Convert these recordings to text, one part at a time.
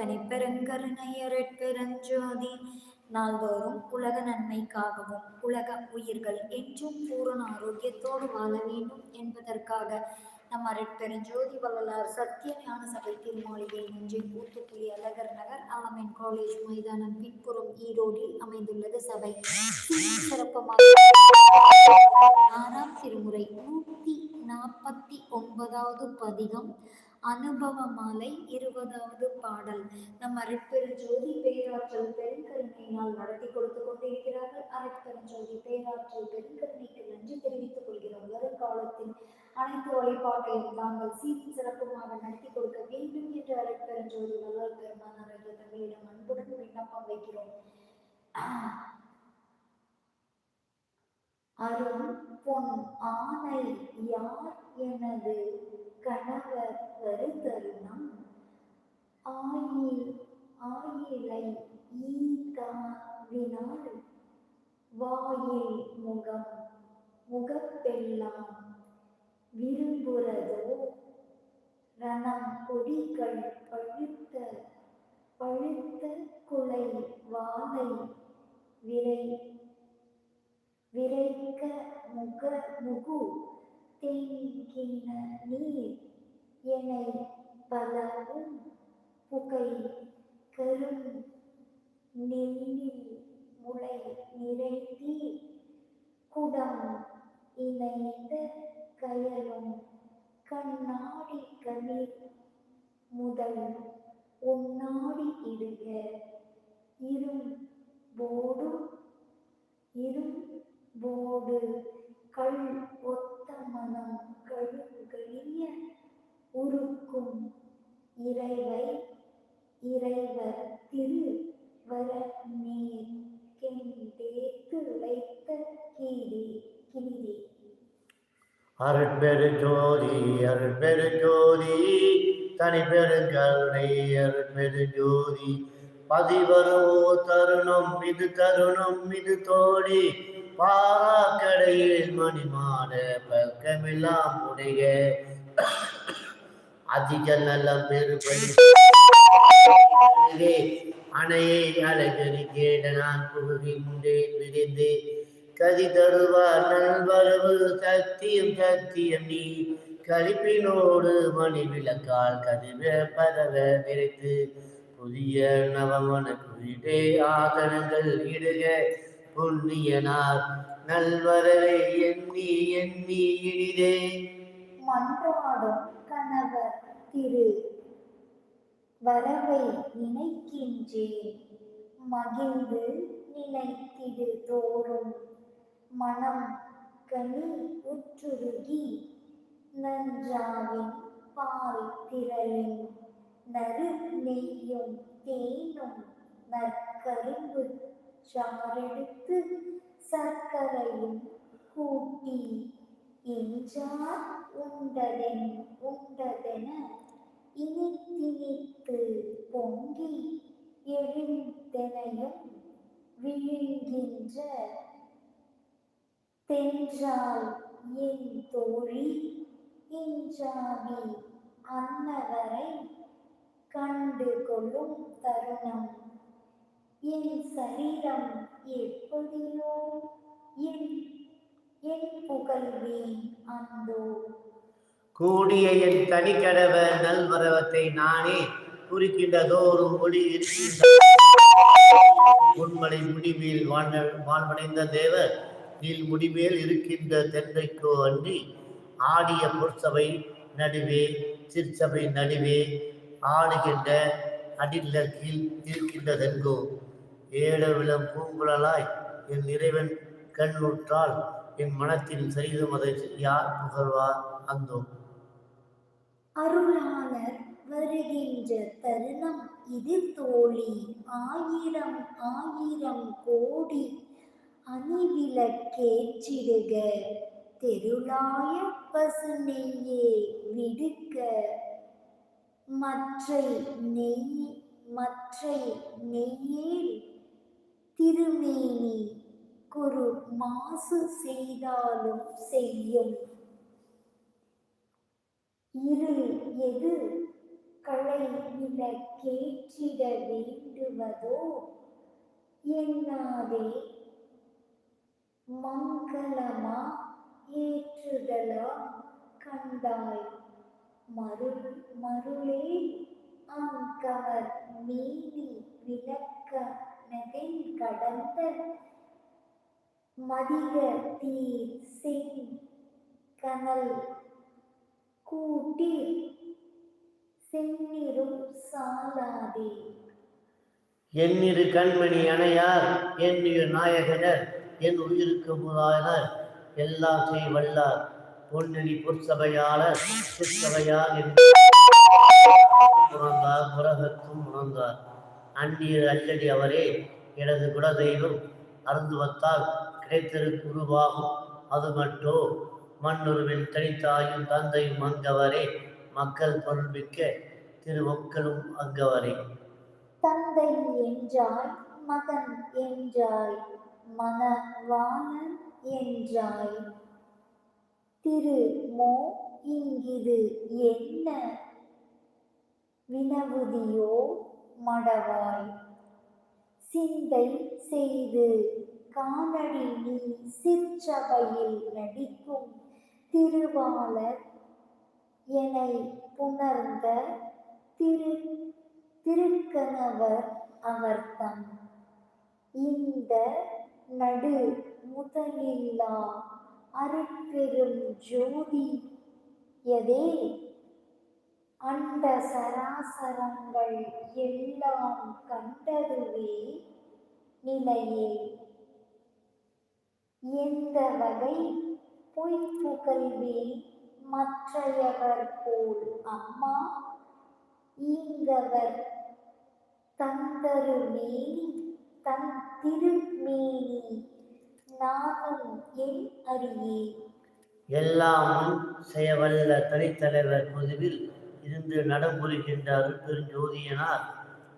தனி நாள்தோறும் உலக நன்மைக்காகவும் உலக உயிர்கள் என்றும் பூரண ஆரோக்கியத்தோடு வாழ வேண்டும் என்பதற்காக நம் அரட்பெருஞ்சோதி வள்ளலார் சத்திய ஞான சபை திருமாளிகை நெஞ்சை ஊத்துக்குழி அழகர் நகர் ஆலமின் காலேஜ் மைதானம் பின்புறம் ஈரோடில் அமைந்துள்ளது சபை. சிறப்பமாக ஆறாம் திருமுறை நூற்றி நாற்பத்தி ஒன்பதாவது பதிகம் அனுபவ மாலை இருபதாவது பாடல். நம் அருட்பெருஞ்சோதி பேராற்றல் பெருங்கருணையினால் நடத்தி கொடுத்து கொண்டிருக்கிறார்கள். அருட்பெருஞ்சோதி பேராற்றல் பெருங்கருணைக்கு நன்றி தெரிவித்துக் கொள்கிறோம். வருங்காலத்தில் அனைத்து வழிபாட்டையும் தாங்கள் சீரும் சிறப்புமாக நடத்தி கொடுக்க வேண்டும் என்று அருட்பெருஞ்சோதி வல்லல் பெருமானார் தங்களிடம் அன்புடன் விண்ணப்பம் வைக்கிறோம். அருள் பொன் ஆனை யார் எனது கணவர் வருதருணம் ஆயில் ஆயிலை வினாடு. வாயில் முகம் முகப்பெல்லாம் விரும்புறதோ? ரணம் கொடிகள் பழுத்த பழுத்த குலை வாழை விரை விரைக்க முக முகு தேங்கின நீர் என்னை பலவும் புகை கரும் நெல்லில் முளை நிறைத்தி குடம் இணைந்த கயலும். கண்ணாடி கண்ணீர் முதல் உன்னாடி இடுக. இரும் போடும் இரும் போடு. கல் ஒத்த மனம் கழிய உருக்கும் இறைவை இறைவர் திரு வர நீர் கெண்டேத்து வைத்த கீரி கிளிரி அருட்பெரு ஜோதி அருட்பெரு ஜோதி தனிப்பெருங்கருணை அருட்பெரு ஜோதி. பதிவரோ தருணம் இது தருணம் இது தோழி. பாராக்கடையில் மணிமான பக்கமெல்லாம் உடைய அதிக நல்ல பெருபடி அணையை அழகரி கேட நான் புகுகின்றேன் விரிந்து. கதி தருவார் நல்வரவு சத்தியம் சத்தியம் நீ. கழிப்பினோடு மணி விளக்கால் கதிர பரவ நிறைத்து புதிய நவமன குறிடே ஆதனங்கள் இடுக. புண்ணியனார் நல்வரவை எண்ணி எண்ணி இனிதே மன்றாடும் கணவர் திரு வரவை நினைக்கின்றேன். மகிழ்ந்து நினைத்திடு தோறும் மனம் கனி உற்றுருகி நன்றாவின் பால் திரளின் நறு நெய்யும் தேனும் நற்கரும்பு சாரெடுத்து சர்க்கரையும் கூட்டி என்றார் உண்டதென் உண்டதென இனித்தினித்து பொங்கி எழுந்தெனையும் விழுங்கின்ற தென்றால் என் தோழி இன்றாவி அன்னவரை கண்டு கொள்ளும் தருணம் என் சரீரம் எப்படியோ என் என் புகழ்வேன் அந்தோ கூடிய என் தனிக்கடவ நல்வரவத்தை நானே குறிக்கின்றதோறும் ஒளி உண்மலை முடிவில் வாழ்ந்த வாழ்வடைந்த தேவர் நீல் முடிவேல் இருக்கின்ற தென்றைக்கோ அன்றி ஆடிய பொற்சபை நடுவே சிற்சபை நடுவே ஆடுகின்ற அடில்ல கீழ் இருக்கின்றதென்கோ ஏழவிலம் பூங்குழலாய் என் இறைவன் கண்ணுற்றால் என் மனத்தில் சரிதும் அதை யார் புகழ்வார். அந்தோ. அருளாளர் வருகின்ற தருணம் இது தோழி. ஆயிரம் ஆயிரம் கோடி அணிவிளக்கேற்றிடுக. தெருளாய பசுநெய்யே விடுக்க. மற்றை நெய் மற்றை நெய்யேல் திருமேனி குரு மாசு செய்தாலும் செய்யும். இருள் எது களை விளக்கேற்றிட வேண்டுவதோ எண்ணாதே மங்களமா ஏற்றுதலா கண்டாய். மருள் மருளே அங்கவர் மீதி விளக்க நகை கடந்த மதிக தீ செங் கனல் கூட்டி செந்நிறும் சாலாதே. என்னிரு கண்மணி அணையார் என்னிரு நாயகனர் என் உயிருக்கு முதலாளர் எல்லாம் செய் வல்லார் பொன்னணி பொற்சபையாளர் சிற்சபையார் என்று உணர்ந்தார் உலகத்தும் உணர்ந்தார். அந்நீர் அல்லடி அவரே எனது குலதெய்வம். அருந்துவத்தால் கிடைத்திருக்குருவாகும் அது மட்டோ மண்ணுருவின் தனித்தாயும் தந்தையும் அங்கவரே. மக்கள் பொருள்மிக்க திருமக்களும் அங்கவரே. தந்தை என்றாய் மகன் என்றாய் மனவான என்றாய். திரு மோ இங்கிது என்ன? வினவுதியோ மடவாய். சிந்தை செய்து காணடி நீ சிற்றபையில் நடிக்கும் திருவாளர் என்னை புணர்ந்த திரு திருக்கணவர் அவர்தம் இந்த நடு முதலில்லா அருட்பெரும் ஜோதி எதே? அண்ட சராசரங்கள் எல்லாம் கண்டதுவே நிலையே. எந்த வகை புய்புகல்வே மற்றையவர் போல் அம்மா? இங்கவர் தந்தரு மேனி தன் திருமேனி நானும் என் அறியே எல்லாம் செயவல்ல செய்யவல்ல தனித்தலைவர் பொதுவில் இருந்து நடம்புரிகின்ற அருட்பெருஞ்சோதியனார்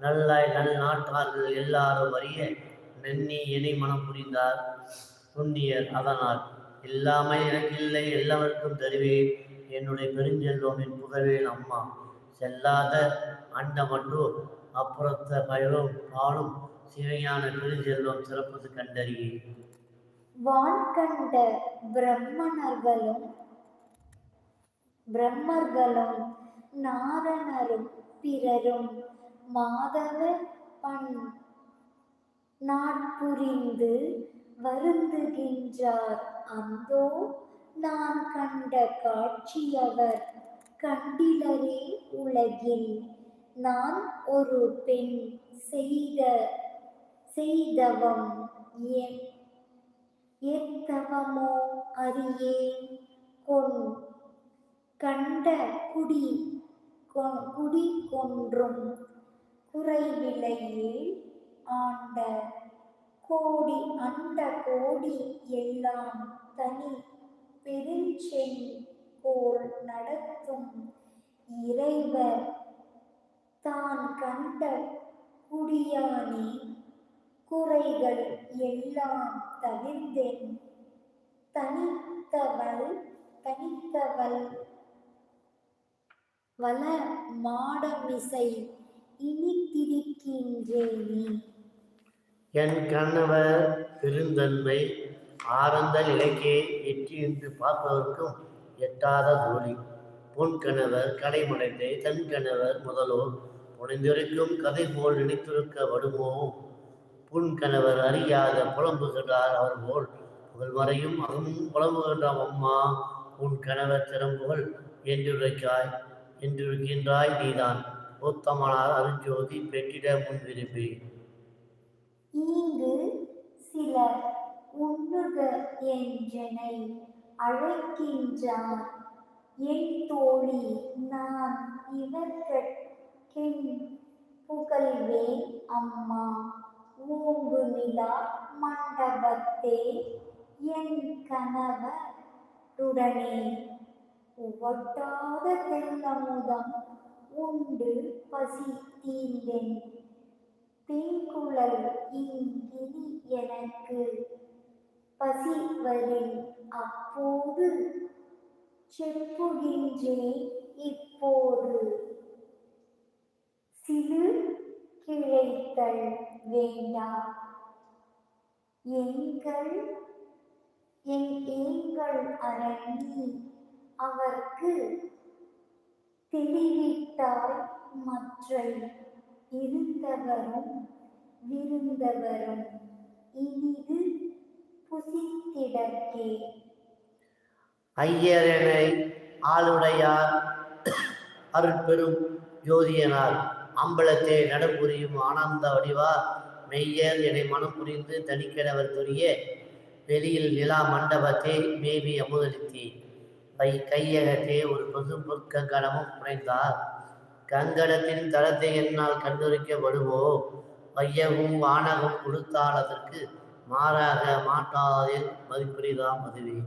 நல்லாய் நல் நாட்டார்கள் எல்லாரும் அறிய நன்னி இணை மனம் புரிந்தார். துண்ணியர் அதனால் எல்லாமே எனக்கு இல்லை எல்லாருக்கும் தருவேன் என்னுடைய பெருஞ்செல்வமின் என் அம்மா. செல்லாத அண்டமன்றோ அப்புறத்த பயிரும் பாடும் சிவையான பெருஞ்செல்வம் சிறப்பது கண்டறியே. வான் கண்ட பிரம்மணர்களும் பிரம்மர்களும் நாரணரும் பிறரும் மாதவ பண் நாட்புரிந்து வருந்துகின்றார். அந்தோ நான் கண்ட காட்சியவர் கண்டிலரே உலகில். நான் ஒரு பெண் செய்த செய்தவம் என் எத்தவமோ அறியேன். கொண் கண்ட குடி குடி கொன்றும் குறைவிலையே ஆண்ட கோடி அண்ட கோடி எல்லாம் தனி பெருஞ்செய் போல் நடத்தும் இறைவர் தான் கண்ட குடியானே. குறைகள் எல்லாம் தவிர்ந்தேன் தனித்தவள் தனித்தவள் வள மாடமிசை இனித்திருக்கின்றேனே. என் கணவர் பெருந்தன்மை ஆரந்த நிலைக்கே எட்டி என்று பார்ப்பதற்கும் எட்டாத தோழி. பொன் கணவர் கடைமடைந்தே தன் கணவர் முதலோர் புனைந்திருக்கும் கதை போல் நினைத்திருக்க வடுமோ? புன் கணவர் அறியாத புலம்புகின்றார் அவர் போல் புகழ்மறையும் அகமும் புலம்புகின்றாம் அம்மா. உன் கணவர் திறம்புகள் என்றுரைக்காய் என்றிருக்கின்றாய் நீதான். உத்தமனார் அருஞ்சோதி பெற்றிட முன் விரும்பி இங்கு சில உண்ணுக என்றனை அழைக்கின்றார். என் தோழி நான் இவர்கட்கென் புகழ்வேன் அம்மா. ஊங்கு நிலா மண்டபத்தே என் கணவருடனே. உவட்டாத தென்னமுதம் உண்டு பசி தீர்ந்தேன். தேங்குழல் இங்கினி எனக்கு பசி வரின் அப்போது செப்புகின்றேன் இப்போது. சிறு கிழைத்தல் வேண்டா. எங்கள் என் ஏங்கள் அரங்கி அவர்க்கு தெளிவிட்டாய் மற்றை இருந்தவரும் விருந்தவரும். இனிது புசித்திடக்கே ஐயரனை ஆளுடையார் அருட்பெரும் ஜோதியனார் அம்பலத்தை நடப்புரியும் ஆனந்த வடிவார் மெய்யர் என மனம் புரிந்து தனிக்கடவர் துரிய வெளியில் நிலா மண்டபத்தை மேவி அமுதளித்தேன் கை கையகத்தே ஒரு பசு பொற்கங்கணமும் புனைந்தார் கங்கணத்தின் தளத்தை என்னால் கண்டுரைக்கப்படுவோ வையகும் வானகம் கொடுத்தால் அதற்கு மாறாக மாட்டாதே மதிப்புரிதாம் அதுவே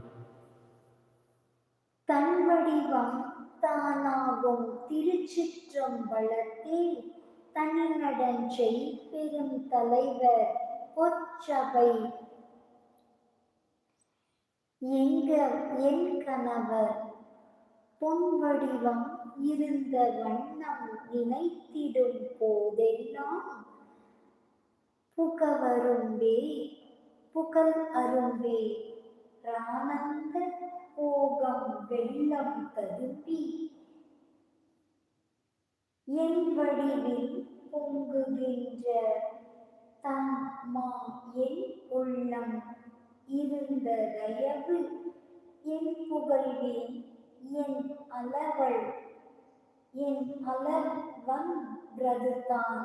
தன்வடிவம் தானாகும் திருச்சிற்றம்பலத்தே. தனிநடஞ்செய் பெரும் தலைவர் பொற்சபை எங்க என் கணவர். பொன் வடிவம் இருந்த வண்ணம் நினைத்திடும் போதெல்லாம் புகவரும்பே புகழ் அரும்பே ரானந்த போகம் வெள்ளம் ததும்பி என் வடிவில் பொங்குகின்ற தம்மா என் உள்ளம் தயவு. என் புகழ்வேன் என் அளவள் என் அளவன் பிரதுதான்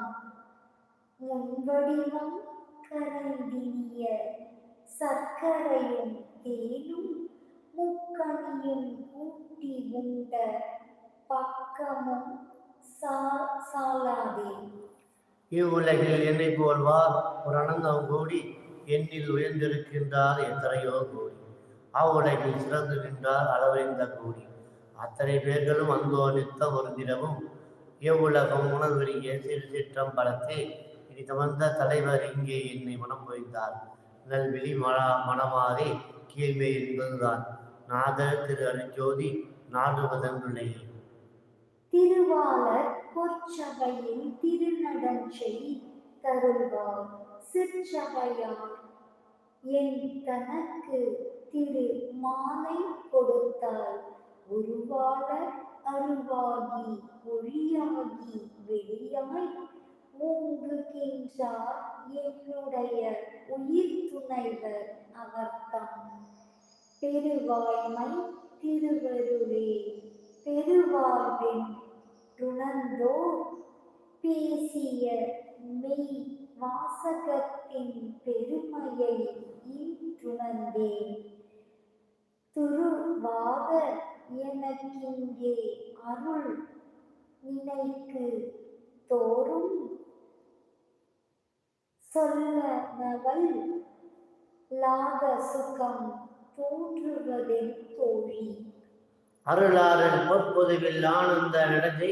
முன்வடிவம் கரைந்தினிய சர்க்கரையும் தேனும் முக்கணியும் கூட்டி உண்ட பக்கமும் சா- சாலாதே. இவ்வுலகில் என்னை போல்வார் ஒரு அனந்தம் கூடி எண்ணில் உயர்ந்திருக்கின்றார் எத்தனையோ கோடி. அவ்வுலகில் சிறந்து நின்றார் அளவறிந்த கூடி. அத்தனை பேர்களும் அந்தோ ஒரு ஒருங்கிடவும் எவ்வுலகம் உணர்வெறிய சிறு சிற்றம் பலத்தே இனி தமர்ந்த தலைவர் இங்கே என்னை மனம் பொய்ந்தார் நல்விழி மன மனமாறே கீழ்மை என்பதுதான். நாதர் திரு அருஜோதி நாடுவதன்னுள்ளே திருவாளர் பொற்சபையில் திருநடஞ்சை தருவார் சிற்சபையார் என் தனக்கு திரு மாலை கொடுத்தால் உருவாளர் அருவாகி ஒளியாகி வெளியாய் ஓங்குகின்றார் என்னுடைய உயிர் துணைவர் அவர்தான் பெருவாய்மை திருவருளே பெருவாழ்வின் துணர்ந்தோர் பேசிய மெய் வாசகத்தின் பெருமையை ஈற்றுணர்ந்தேன் துருவாத எனக்கிங்கே அருள் நினைக்கு தோறும் சொல்லனவள் லாத சுகம் தோன்றுவதென் தோழி. அருளாரன் பொற்பொதுவில் ஆனந்த நடத்தை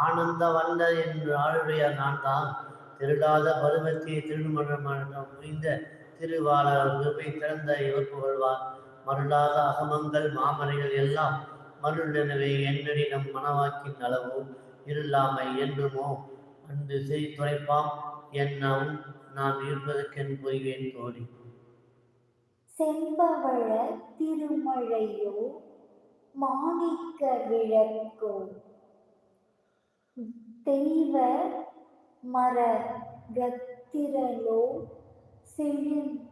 ஆனந்த வந்த என்று ஆளுடைய நான் தான் திருடாத பருவத்தை திருமணம் புரிந்த திருவாளர் கிருபை திறந்த இவர் புகழ்வார். மருளாத அகமங்கள் மாமரைகள் எல்லாம் மருள் எனவே என்னடி நம் மனவாக்கின் அளவோ இருளாமை என்றுமோ? அன்று செய் துறைப்பாம் என்னவும் நான் இருப்பதற்கென் புரிவேன் தோழி. செம்பவழ திருமழையோ மாணிக்க விளக்கோ? தெய்வ மர கத்திரலோ செழும்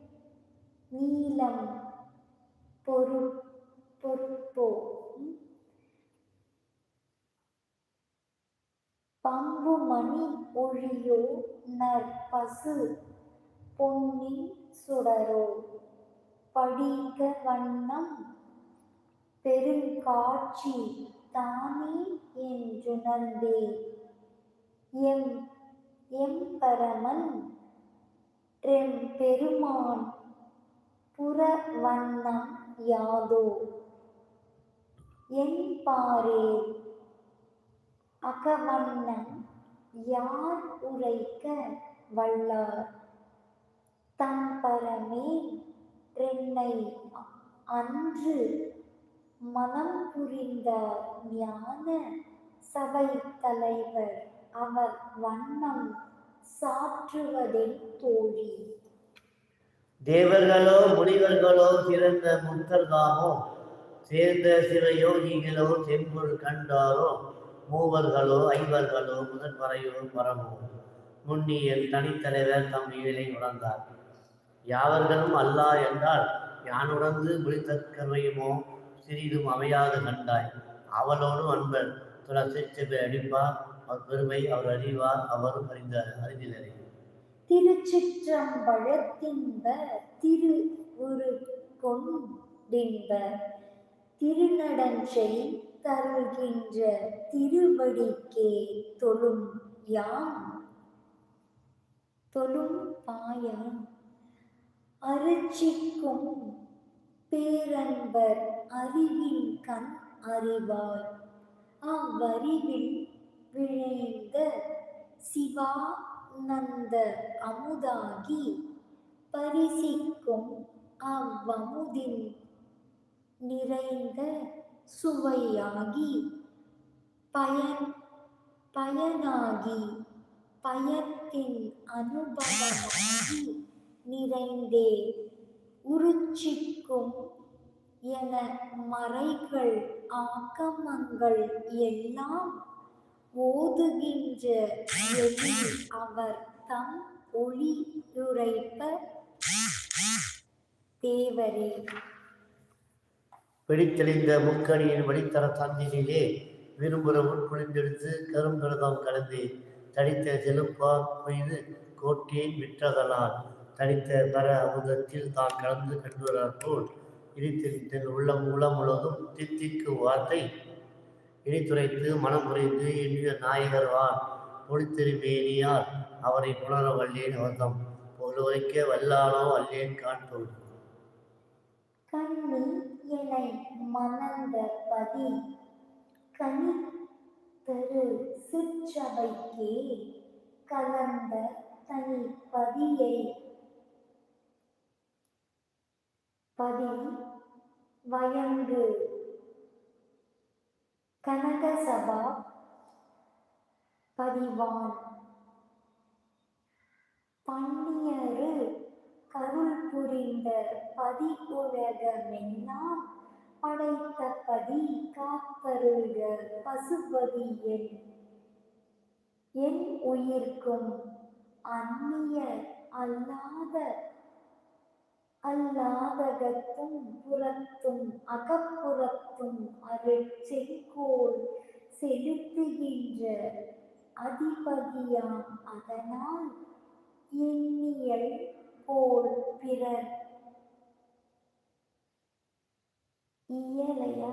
நீலம் பொறு பொறுப்போ? பம்புமணி ஒழியோ? நற்பசு பொன்னின் சுடரோ? படிக வண்ணம் பெருங்காட்சி தானே என்றுணர்ந்தே எம் எம் ரெம் பெருமான் புற வண்ணம் யாதோ? என் பாரே அகவண்ணம் யார் உரைக்க வல்லார்? தம்பரமே பரமே அன்று மனம் புரிந்த ஞான சபை தலைவர் அவர் வண்ணம் சாற்றுவதில் தோழி. தேவர்களோ முனிவர்களோ சிறந்த முத்தர்காமோ சேர்ந்த சில யோகிகளோ செம்பொருள் கண்டாரோ மூவர்களோ ஐவர்களோ முதன்வரையோ பரமோ முன்னியல் தனித்தலைவர் தம் இயலை உணர்ந்தார். யாவர்களும் அல்லா என்றால் யான் உணர்ந்து முடித்தற்கமையுமோ சிறிதும் அமையாது கண்டாய். அவளோடும் அன்பர் துணை அடிப்பார். அவர் பெருமை அவர் அறிவார் அவரும் அறிந்த அறிந்தினரே திருச்சிற்றம்பழத்தின்ப திரு உரு கொண்டின்ப திருநடஞ்சை தருகின்ற திருவடிக்கே தொழும் யாம் தொழும் பாயம். அருச்சிக்கும் பேரன்பர் அறிவின் கண் அறிவார். அவ்வறிவில் விழைந்த சிவானந்த அமுதாகி பரிசிக்கும் அவ்வமுதின் நிறைந்த சுவையாகி பயன் பயனாகி பயத்தின் அனுபவமாகி நிறைந்தே உருச்சிக்கும் என மறைகள் ஆக்கமங்கள் எல்லாம் ஓதுகின்ற அவர் தம் ஒளியுரைப்ப தேவரே. வெடித்தெளிந்த முக்கணியின் வழித்தர தந்தினிலே விரும்புகிற உட்குளிந்தெடுத்து கரும்பிரதம் கலந்து தடித்த செலுப்பார் மீது கோட்டேன் விற்றதனால் தடித்த பர அமுதத்தில் தான் கலந்து கண்டுவரார் போல் இடித்தெளித்தன் உள்ளம் உளம் முழுவதும் தித்திக்கு வார்த்தை இடித்துரைத்து மனம் முறைந்து எண்ணிய நாயகர் வார் அவரை புணர வல்லேன் அவர்தம். பொருளுரைக்க வல்லானோ அல்லேன் காண்போம். கண்ணி என்னை மணந்த பதி கனி தரு சிற்றவைக்கே கலந்த தனி பதியை. பதி வயங்கு கனகசபா பதிவான். பன்னியரு கருள் புரிந்த பதி உலகமெல்லாம் படைத்த பதி காத்தருள்க பசுபதி என். என் உயிர்க்கும் அந்நிய அல்லாத அல்லாதகத்தும் புறத்தும் அகப்புறத்தும் அருள் செங்கோல் செலுத்துகின்ற அதிபதியாம் அதனால் எண்ணியல் போல் பிறர் இயலையா?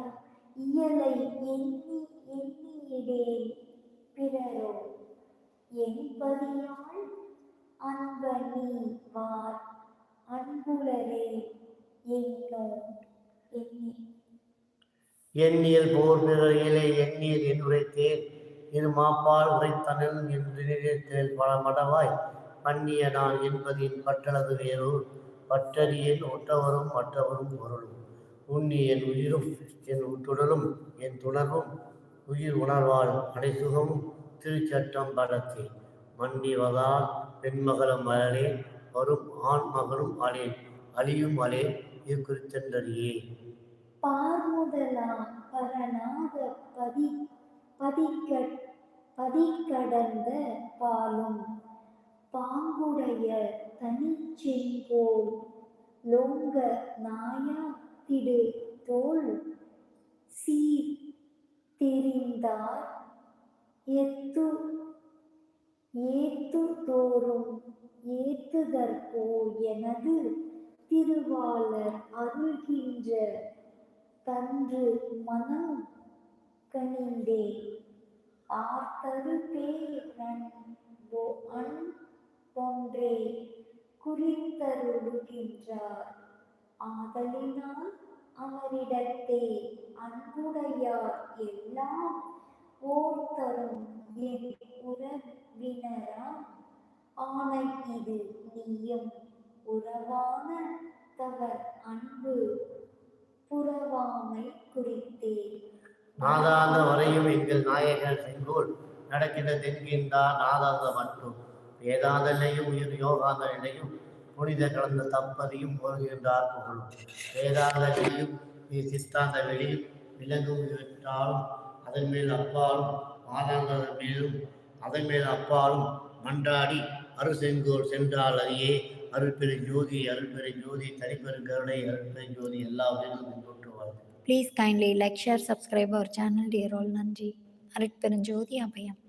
இயலை எண்ணி எண்ணியிடேன் பிறரோ? என்பதியால் அன்பனி வார் அன்புலரே எண்ணியல் போர் பிறர் எண்ணீர் என் உரைத்தேன். இரு மாப்பால் உரைத்தனன் என்று நினைத்தேன் பல மடவாய் பண்ணிய நான் என்பதின் பட்டளவு வேறூர். பட்டறியேன் ஒற்றவரும் மற்றவரும் பொருளும். உண்ணி என் உயிரும் என் உட்டுடலும் என் துணர்வும். உயிர் உணர்வாள் அடைசுகமும் திருச்சட்டம் படத்தே. மன்னிவதால் பெண்மகளும் மலரே வரும் ஆண் மகனும் அலேன் அழியும் அலே இது குறித்தென்றறியே பார்முதலா பரநாத பதி பதிக்க பதிக்கடந்த பாலும் பாங்குடைய தனிச்செங்கோல் லோங்க நாயா திடு தோல் சீர் தெரிந்தார் எத்து ஏத்து தோறும் ஏத்துதற்கோ எனது திருவாளர் அருள்கின்ற தன்று மனம் கனிந்தே. ஆர்த்தரு பேரன் அன் ஒன்றே குறித்தருடுகின்றார். ஆதலினால் அவரிடத்தே அன்புடையார் எல்லாம் ஓர்த்தரும் என் உறவினராம் ஆனை இது நீயும் உறவான தவ அன்பு புறவாமை குறித்தே நாதாந்த வரையும் எங்கள் நாயகர் செங்கோல் நடக்கின்ற தென்கின்றார் நாதாந்த மற்றும் வேதாந்த நிலையும் உயிர் யோகாந்த நிலையும் புனித கலந்த தம்பதியும் போருகின்றார் புகழும். வேதாந்த வெளியும் நீ சித்தாந்த வெளியும் விலங்கும் விட்டாலும் அதன் மேல் அப்பாலும் மாதாந்த மேலும் அதன் மேல் அப்பாலும் மன்றாடி அருசெங்கோல் சென்றால் அறியே அருட்பெரு ஜோதி அருட்பெரு ஜோதி தனிப்பெருங்கருணை அருட்பெரு ஜோதி எல்லா உயிர்களும் தோற்றுவார் ப்ளீஸ் கைண்ட்லி like, share, அவர் சேனல் channel, dear நன்றி. நன்றி அருட்பெருஞ்சோதி அபயம்.